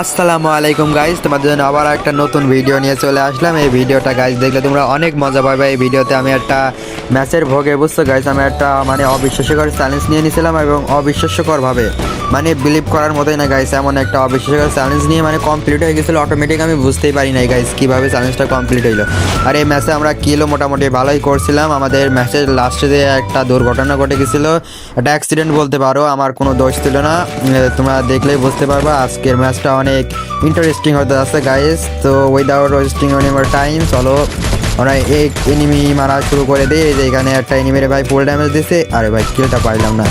আসসালামু আলাইকুম গাইজ তোমাদের জন্য আবার একটা নতুন ভিডিও নিয়ে চলে আসলাম। এই ভিডিওটা গাইজ দেখলে তোমরা অনেক মজা পাবে। এই ভিডিওতে আমি একটা ম্যাচের ভোগে, বুঝছ গাইজ আমি একটা মানে অবিশ্বাস্যকর চ্যালেঞ্জ নিয়ে নিয়েছিলাম এবং অবিশ্বাস্যকরভাবে মানে বিলিভ করার মতোই না গাইস এমন একটা অবিশ্বাস্যকর চ্যালেঞ্জ নিয়ে মানে কমপ্লিট হয়ে গেছিল অটোমেটিক আমি বুঝতেই পারি নাই গাইস কীভাবে চ্যালেঞ্জটা কমপ্লিট হইল। আর এই ম্যাচে আমরা কিলো মোটামুটি ভালোই করছিলাম। আমাদের ম্যাচের লাস্টে যে একটা দুর্ঘটনা ঘটে গেছিল একটা অ্যাক্সিডেন্ট বলতে পারো, আমার কোনো দোষ ছিল না। তোমরা দেখলেই বুঝতে পারবা, আজকের ম্যাচটা অনেক ইন্টারেস্টিং হতে আছে গাইস তো without wasting on your time চলো, আমরা এই এনিমি মারা শুরু করে দিই যে এখানে একটা এনিমিরে ভাই ফুল ড্যামেজ দিছে, আরে ভাই কিলটা পাইলাম না।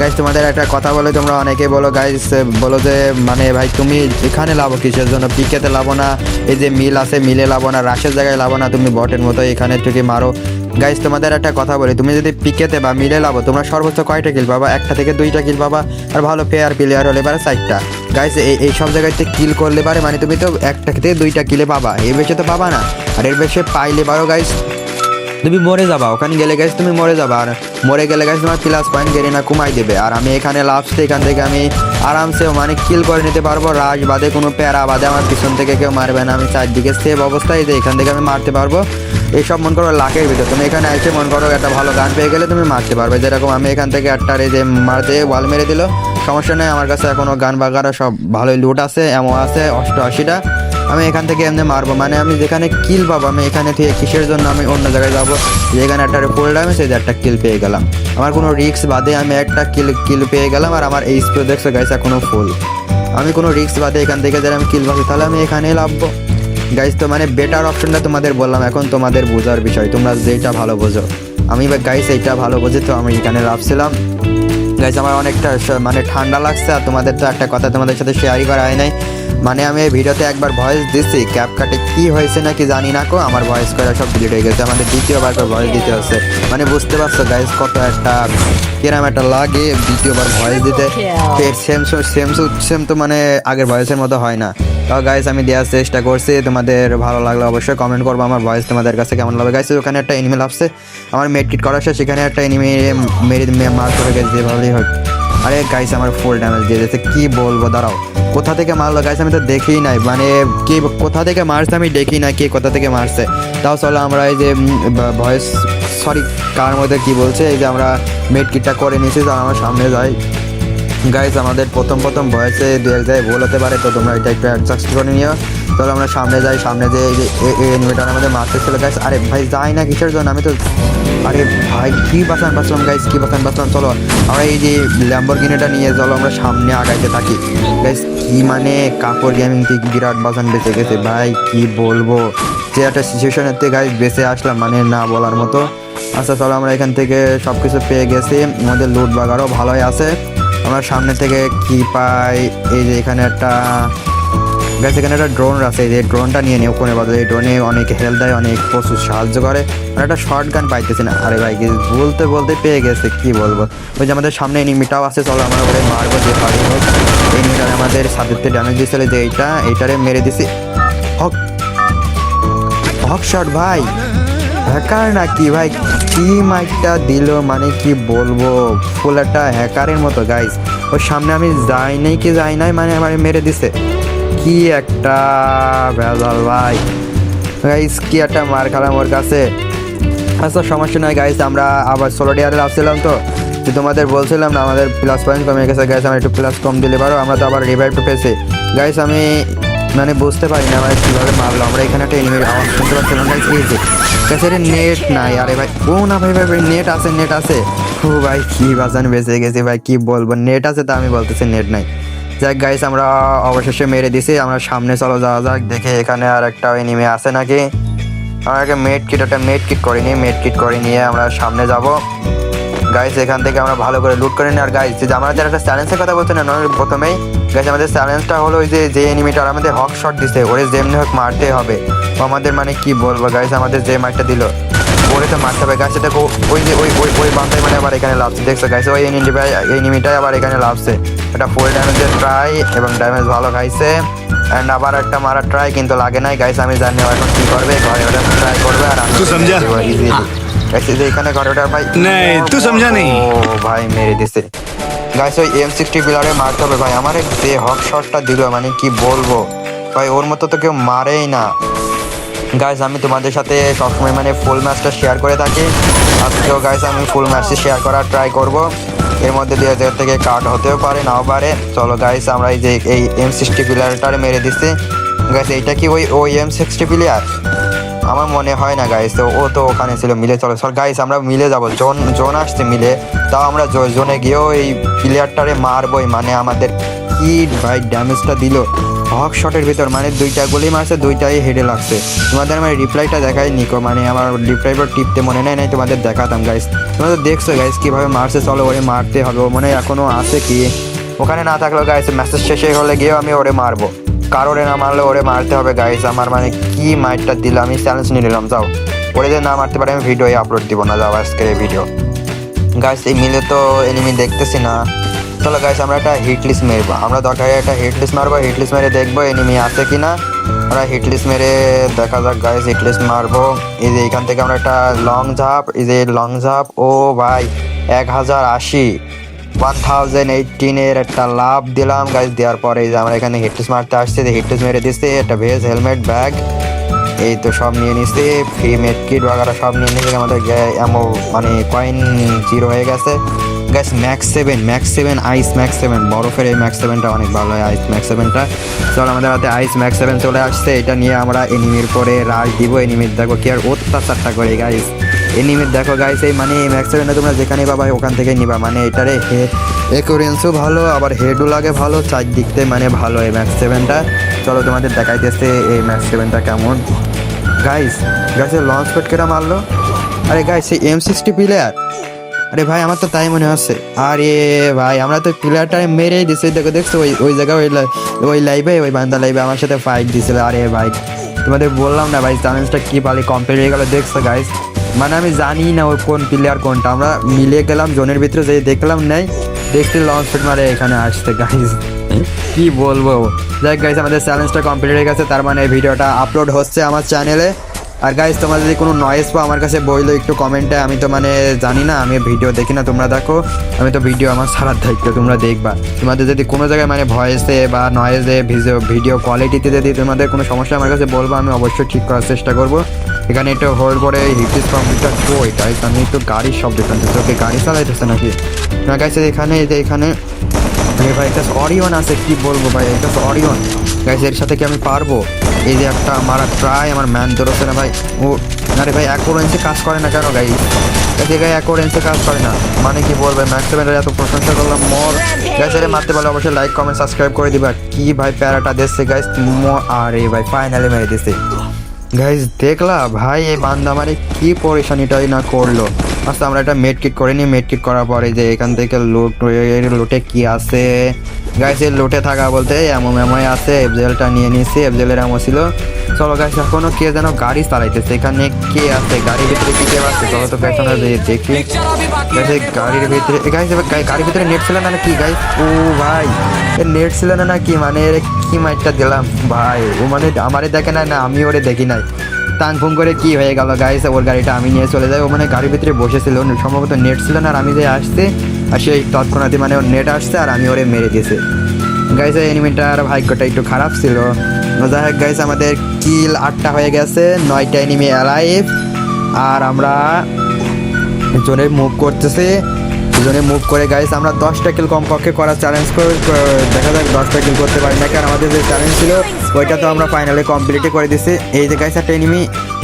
গাইস তোমাদের একটা কথা বলে তোমরা অনেকে বলো গাইস বলো যে মানে ভাই, তুমি এখানে লাভো কিসের জন্য? পিকেতে লাভো না, এই যে মিল আছে মিলে লাভো না, রাশের জায়গায় লাভো না, তুমি বটের মতো এখানে থেকে মারো। গাইস তোমাদের একটা কথা বলি, তুমি যদি পিকেতে বা মিলে লাভো, তোমরা সর্বোচ্চ কয়টা কিল পাবা? একটা থেকে দুইটা কিল পাবা, আর ভালো ফেয়ার প্লেয়ার হলে পারে চারটা। গাইস এই এই সব জায়গাতে কিল করলে পারে মানে তুমি তো একটা থেকে দুইটা কিলে পাবা, এর বেশি তো পাবা না। আর এর বেশি পাইলে পারো গাইস তুমি মরে যাবা, ওখানে গেলে গেছ তুমি মরে যাবা, আর মরে গেলে গেছ তোমার প্লাস পয়েন্ট গেলে না কমাই দেবে। আর আমি এখানে লাস্টে এখান থেকে আমি আরামসে মানে কিল করে নিতে পারব রাশ বাদে কোনো প্যারা বাদে আমার পিছন থেকে কেউ মারবে না, আমি চারদিকে সেভ অবস্থায় যে এখান থেকে আমি মারতে পারব। এইসব মন করো লাখের ভিতর তুমি এখানে এসে মন করো একটা ভালো গান পেয়ে গেলে তুমি মারতে পারবে। যেরকম আমি এখান থেকে একটা রে যে মারতে ওয়াল মেরে দিল, সমস্যা নেই, আমার কাছে এখনও গান বাগারা সব ভালোই লুট আছে এমন আছে, অষ্টআশিটা। আমি এখান থেকে এমনি মারবো। মানে আমি যেখানে কিল পাবো, আমি এখানে থেকে কিসের জন্য আমি অন্য জায়গায় যাব? যেখানে একটা ফুল ড্যামেজ সেই একটা কিল পেয়ে গেলাম। আমার কোনো রিস্ক বাদে আমি একটা কিল কিল পেয়ে গেলাম আর আমার এই স্পিড দেখছ গাইছে এখনও ফুল আমি কোনো রিক্স বাদে এখান থেকে যদি আমি কিল পাবো, তাহলে আমি এখানেই লাভবো। গাইজ তো মানে বেটার অপশনটা তোমাদের বললাম, এখন তোমাদের বোঝার বিষয়, তোমরা যেটা ভালো বোঝো। আমি বা গাইস এইটা ভালো বোঝে, তো আমি এখানে লাভছিলাম। গাইজ আমার অনেকটা মানে ঠান্ডা লাগছে, আর তোমাদের তো একটা কথা তোমাদের সাথে শেয়ারই করা হয় নাই। মানে আমি এই ভিডিওতে একবার ভয়েস দিচ্ছি ক্যাপ কাটে কি হয়েছে নাকি জানি না কো আমার ভয়েস করা সব ডিলিট হয়ে গেছে আমাদের দ্বিতীয়বার করে ভয়েস দিতে হচ্ছে। মানে বুঝতে পারছ গাইজ কত একটা কিরম একটা লাগে দ্বিতীয়বার ভয়েস দিতে। সেম সেম সেম তো মানে আগের ভয়েসের মতো হয় না। তাও গাইস আমি দেওয়ার চেষ্টা করছি তোমাদের ভালো লাগলে অবশ্যই কমেন্ট করব আমার ভয়েস তোমাদের কাছে কেমন লাগবে গাইস ওখানে একটা এনিমি লাভছে আমার মেডকিট করা সেখানে একটা এনিমি মেরে মার করে গেছে ভালোই হোক। আরে গাইস আমার ফুল ড্যামেজ দিয়ে দিয়েছে। কি বলব, দাঁড়াও। কোথা থেকে মারলো? গাইস আমি তো দেখি নাই। মানে কে, কোথা থেকে মারছে আমি দেখি না কে কোথা থেকে মারছে। তাও চলো আমরা এই যে ভয়েস সরি কার মধ্যে কি বলছে, এই যে আমরা মেড কিটটা করে নিয়েছি তো আমার সামনে যাই। গাইস আমাদের প্রথম প্রথম ভয়েসে দু এক জায়গায় ভুল হতে পারে, তো তোমরা এটা একটু অ্যাডজাস্ট করে নিও। তাহলে আমরা সামনে যাই, সামনে যে এই যে এনিমেটার আমাদের মারতে ছিল গাইস আরে ভাই, যাই না কিসের জন্য? আমি তো আরে ভাই, কি বাঁচান বাঁচলাম গাইস কি বাঁচান বাঁচলাম? চলো, আমরা এই যে ল্যাম্বর ল্যাম্বরগিনিটা নিয়ে চলো, আমরা সামনে আগাইতে থাকি। গাইস কি মানে কাপড় গেমিং থেকে বিরাট বাঁচান বেঁচে গেছে। ভাই, কি বলব? যে একটা সিচুয়েশনের থেকে গাইস বেঁচে আসলাম মানে না বলার মতো। আচ্ছা চলো, আমরা এখান থেকে সব কিছু পেয়ে গেছি। আমাদের লুট বাগারও ভালোই আছে। আমরা সামনে থেকে কি পাই? এই যে এখানে একটা গাছ এখানে একটা ড্রোন আছে যে ড্রোনটা নিয়ে নিও কোনে এই ড্রোনে অনেক হেল্প দেয়, অনেক প্রচুর সাহায্য করে। আর একটা শর্ট গান পাইতেছি না আরে ভাই, কি বলতে বলতে পেয়ে গেছে, কি বলব? ওই যে আমাদের সামনে এনিমিটাও আছে, চলো আমরা ওরে মারবো, যে পারি হোক। এনিমিটার আমাদের সাথে ড্যামেজ দিয়েছিল যে এইটা, এইটারে মেরে দিছি। হক হক শট ভাই। হ্যাকার নাকি, ভাই? কি মাইকটা দিল মানে কি বলব? ফুল একটা হ্যাকারের মতো গাইস ওর সামনে আমি যাই নাই কি যাই নাই মানে আমার মেরে দিছে। কি একটা ভেজাল ভাই। গাইস কি একটা মার খেলাম ওর কাছে। আচ্ছা সমস্যা নয় গাইস আমরা আবার ষোলো ডিয়ারে আসছিলাম তো। যে তোমাদের বলছিলাম না, আমাদের প্লাস পয়েন্ট কমে গেছে গাইস আমার একটু প্লাস কম দিলে পারো, আমরা তো আবার রিভাইভ পেয়েছি। গাইস আমি মানে বুঝতে পারি না মানে কীভাবে মারলো, আমরা এখানে একটা এনিমির আওয়াজ শুনতে পাচ্ছিলাম গাইস এই যে গাইস নেট নাই, আরে ভাই, ও না ভাই ভাই নেট আছে নেট আছে। ও ভাই, কি বাজান বেঁচে গেছে, ভাই, কি বলব নেট আছে তা আমি বলতেছি নেট নাই। যাক গাইস আমরা অবশেষে মেরে দিছি। আমরা সামনে চলো, যাওয়া যাক, দেখে এখানে আর একটা এনিমি আছে নাকি। আমরা মেড কিট একটা মেড কিট করে নিই মেড কিট করে নিয়ে আমরা সামনে যাব। গাইস এখান থেকে আমরা ভালো করে লুট করে নিই। আর গাইস যে আমরা যারা একটা চ্যালেঞ্জের কথা বলছি না প্রথমেই গাইস আমাদের চ্যালেঞ্জটা হলো ওই যে যে এনিমিটার আমাদের হক শট দিছে, ওরে যেমনি হোক মারতে হবে। আমাদের মানে কি বলব গাইস আমাদের যে মারটা দিল। ওরে তো মারতে হবে গাইস দেখো ওই যে ওই ওই ওই বান্দাই মানে আবার এখানে লাভছে দেখছো গাইস ওই এনিমিটাই এনিমিটাই আবার এখানে লাভছে এটা ফুল ড্যামেজের ট্রাই এবং ড্যামেজ ভালো খাইছে অ্যান্ড আবার একটা মারার ট্রাই কিন্তু লাগে নাই গাইস আমি জানি ও এখন কি করবে ঘরে ওটা ট্রাই করবে আর আমি তুই সমঝা? ইজিলি গাইস এই যে এখানে ঘরে ওটা ভাই नहीं, तू समझा नहीं। ও ভাই মেরে দিছে গাইস ওই এম সিক্সটি পিলারে মারতে হবে ভাই আমার এক যে হক শটটা দিল মানে কি বলবো ভাই ওর মতো তো কেউ মারেই না গাইস আমি তোমাদের সাথে সবসময় মানে ফুল ম্যাচটা শেয়ার করে থাকি। আজকেও গাইস আমি ফুল ম্যাচটি শেয়ার করার ট্রাই করব। এর মধ্যে দুই হাজার থেকে কার্ড হতেও পারে, নাও পারে। চলো গাইস আমরা এই যে এই এম সিক্সটি প্লেয়ারটারে মেরে দিচ্ছি গাইস এইটা কি ওই ওই এম সিক্সটি প্লেয়ার আমার মনে হয় না গাইস তো ও তো ওখানে ছিল, মিলে চলো সর গাইস আমরা মিলে যাব। জোন জোন আসছে মিলে, তাও আমরা জোনে গিয়েও এই প্লেয়ারটারে মারবই মানে আমাদের কি ভাই ড্যামেজটা দিল। হক শটের ভিতর মানে দুইটা গুলি মারছে, দুইটাই হেডে লাগছে। তোমাদের আমার রিপ্লাইটা দেখাই নিকো মানে আমার রিপ্লাইবার টিপতে মনে নেই, নাই, তোমাদের দেখাতাম গাইস তোমরা তো দেখছ গাইস কীভাবে মারছে, চলো ওরে মারতে হবে মনে হয় এখনও আছে কি? ওখানে না থাকলেও গাইস মেসেজ শেষে হলে গিয়েও আমি ওরে মারবো। কারোরে না মারলে ওরে মারতে হবে গাইস আমার মানে কি মাইটটা দিল, আমি চ্যালেঞ্জ নিয়ে নিলাম, যাও। ওরে যদি না মারতে পারে, আমি ভিডিও আপলোড দিব না, যাও আজকের এই ভিডিও গাইস এই মিলে তো এনিমি দেখতেছি না। চলো গাইস আমরা একটা হিট লিস্ট মেরবো। আমরা দরকারে একটা হিট লিস্ট মারবো হিট লিস্ট মেরে দেখব এনিমি আছে কিনা। আমরা হিট লিস্ট মেরে দেখা যাক গাইস হিট লিস্ট মারবো। এই যে এখান থেকে আমরা একটা লং ঝাপ এই যে লং ঝাপ ও ভাই, এক হাজার আশি। ওয়ান থাউজেন্ড এইটিনের একটা লাভ দিলাম গাইস দেওয়ার পরে এই যে আমরা এখানে হিটলিস মারতে আসছি, যে হিটলিস মেরে দিচ্ছি, একটা ভেজ হেলমেট ব্যাগ এই তো সব নিয়ে নিচ্ছি ফ্রি মেড কিট বাগারা সব নিয়ে নিয়েছি আমাদের এমন মানে কয়েন জিরো হয়ে গেছে। Gas max seven max seven ice max seven বরফের এই ম্যাক্স সেভেনটা অনেক ভালো হয় আইস ম্যাক্স সেভেনটা চল, আমাদের হাতে আইস ম্যাক্স সেভেন চলে আসছে, এটা নিয়ে আমরা এনিমির পরে রাশ দিব এনিমির দেখো কি আর অত্যাচারটা করে গাইস এনিমির দেখো গাইস এই মানে এই ম্যাক্স সেভেনটা তোমরা যেখানে পাবা, ওখান থেকে নিবা মানে এটারে একুরেন্সও ভালো, আবার হেডও লাগে ভালো চারদিকতে মানে ভালো এই ম্যাক্স সেভেনটা চলো, তোমাদের দেখাইতেছে এই ম্যাক্স সেভেনটা কেমন। গাইস গাইসের লঞ্চ প্যাড কেটা মারলো? আরে গাইস এই এম সিক্সটি প্লেয়ার আরে ভাই, আমার তো তাই মনে হচ্ছে। আরে ভাই, আমরা তো প্লেয়ারটা মেরে দিছি। দেখো, দেখছ, ওই ওই জায়গায় ওই ওই লাইভে ওই বান্দা লাইভে আমার সাথে ফাইট দিছিল। আরে ভাই, তোমাদের বললাম না ভাই চ্যালেঞ্জটা কি পালি কমপ্লিট হয়ে গেল, দেখছ গাইস মানে আমি জানি না ওই কোন প্লেয়ার কোনটা। আমরা মিলে গেলাম, জোনের ভিতরে যে দেখলাম নাই দেখতে লঞ্চ প্যাড মারে এখানে আসছে গাইস কি বলব? যাই গাইস আমাদের চ্যালেঞ্জটা কমপ্লিট হয়ে গেছে। তার মানে ভিডিওটা আপলোড হচ্ছে আমার চ্যানেলে আর গাইস তোমার যদি কোনো নয়েজ পাও আমার কাছে বইলো একটু কমেন্টে আমি তো মানে জানি না, আমি ভিডিও দেখি না, তোমরা দেখো। আমি তো ভিডিও আমার সারার দায়িত্ব, তোমরা দেখবা। তোমাদের যদি কোনো জায়গায় মানে ভয়েসে বা নয়েজে ভিডিও ভিডিও কোয়ালিটিতে যদি তোমাদের কোনো সমস্যা আমার কাছে বলব, আমি অবশ্যই ঠিক করার চেষ্টা করব। এখানে একটু হোল্ড করে হিটিস কম্পিউটার কই গাইস আমি একটু গাড়ির শব্দ শুনতেছি ওকে গাড়ি চালাইতেছে নাকি? না গাইস এখানে যে এখানে ভাই একটা অরিয়ন আছে কি বলব ভাই একটা অরিয়ন গাইস এর সাথে কি আমি পারব? এই যে একটা মারা ট্রাই আমার ম্যান ধরেছে না ভাই। ও আরে ভাই, এক ওরেন্সে কাজ করে না কেন গাই এই গাই এক ওরেন্সে কাজ করে না। মানে কি বলবে ম্যাক্স সেভেনের এত প্রশংসা করলাম মর গাইস এর মারতে পারলে অবশ্যই লাইক কমেন্ট সাবস্ক্রাইব করে দিবা। কি ভাই প্যারাটা দিচ্ছে গাইস আরে ভাই ফাইনালি মেরে দিছে। গাইজ দেখলা ভাই, এই বান্দা মানে কি পরেশানিটাই না করল। আচ্ছা আমরা একটা মেড কিট করে নিই। মেড কিট করার পরে যে এখান থেকে লুট লুটে কি আছে? গাইস এর লুটে থাকা বলতে এমন এমনই আছে এফজেলটা নিয়ে নিয়েছি এফজেলের এমন ছিল। চলো গাইস এখনও কে যেন গাড়ি চালাইতেছে। এখানে কে আছে? গাড়ির ভিতরে কি কেউ আছে? চলো তো পেছনে যেয়ে দেখি। গাইস গাড়ির ভিতরে গাইস গাড়ির ভিতরে নেট ছিল না নাকি গাইস ও ভাই নেট ছিল না নাকি? মানে এর কি মাইটটা দিলাম? ভাই, ও মানে আমারে দেখে না না, আমি ওরে দেখি নাই। টাং ফুং করে কি হয়ে গেল গাইস ওর গাড়িটা আমি নিয়ে চলে যাই। ও মানে গাড়ির ভিতরে বসেছিল। সম্ভবত নেট ছিল না, আর আমি যে আসছে, আর সেই তৎক্ষণাৎই মানে ওর নেট আসছে, আর আমি ওরে মেরে দিয়েছে। গাইস এই এনিমিটার ভাগ্যটা একটু খারাপ ছিল। যাই হোক গাইস আমাদের কিল আটটা হয়ে গেছে। নয়টা এনিমি অ্যালাইভ আর আমরা জোনে মুভ করতেছে। জোনে মুভ করে গাইস আমরা দশটা কিল কমপক্ষে করার চ্যালেঞ্জ করে দেখা যাক দশটা কিল করতে পারি না কারণ আমাদের যে চ্যালেঞ্জ ছিল, ওইটা তো আমরা ফাইনালি কমপ্লিটই করে দিছি। এই যে গাইস একটা এনিমি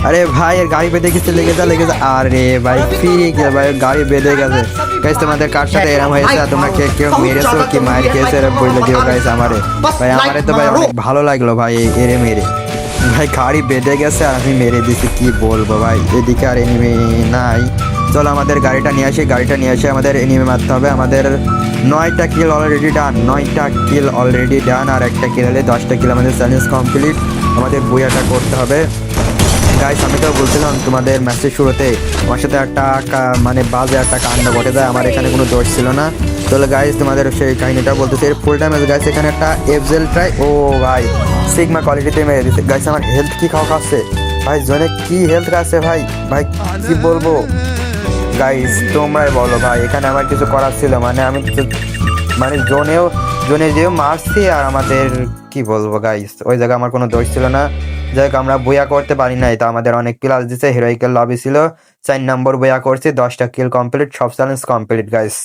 আরে ভাই, এর গাড়ি বেঁধে গেছে, লেগে যা লেগে যা। আরে ভাই, ফিরে গেছে ভাই গাড়ি বেঁধে গেছে। গাইস তোমাদের কার সাথে এরম হয়েছে? তোমরা কে, কেউ মেরেছো কি মায়ের খেয়েছে? এরম বললে দিও গাইস আমারে। ভাই, আমারে তো ভাই অনেক ভালো লাগল, ভাই এরে মেরে ভাই, গাড়ি বেঁধে গেছে আর আমি মেরে দিছি, কি বলব ভাই? এদিকে আর এনিমি নাই। চলো আমাদের গাড়িটা নিয়ে আসি, গাড়িটা নিয়ে এসে আমাদের এনিমি মারতে হবে। আমাদের নয়টা কিল অলরেডি ডান নয়টা কিল অলরেডি ডান আর একটা কিল হলে দশটা কিল আমাদের চ্যালেঞ্জ কমপ্লিট আমাদের বইয়াটা করতে হবে। গাইস আমি তো বলছিলাম তোমাদের ম্যাচের শুরুতে আমার সাথে একটা মানে বাজে একটা কাণ্ড ঘটে যায়, আমার এখানে কোনো দোষ ছিল না। তাহলে গাইস তোমাদের সেই কাহিনীটা বলতেছি। এর ফুল টাইম গাইস এখানে একটা এফজেল ট্রাই ও ভাই সিগমা কোয়ালিটিতে মেরে দিচ্ছে গাইস আমার হেলথ কি খাওয়া খাচ্ছে? ভাই, জনে কি হেলথ খাচ্ছে ভাই? ভাই, কি বলব? গাইস তোমরাই বলো ভাই, এখানে আমার কিছু করার ছিল। মানে আমি তো মানে জোনেও জোনে যেও মারছি আর আমাদের কি বলব গাইস ওই জায়গায় আমার কোনো দোষ ছিল না। যাই হোক, আমরা বইয়া করতে পারি নাই। তো আমাদের অনেক প্লাস দিছে হিরোইকের লবি ছিল। চার নম্বর বইয়া করছি, দশটা কিল কমপ্লিট সব চ্যালেঞ্জ কমপ্লিট গাইস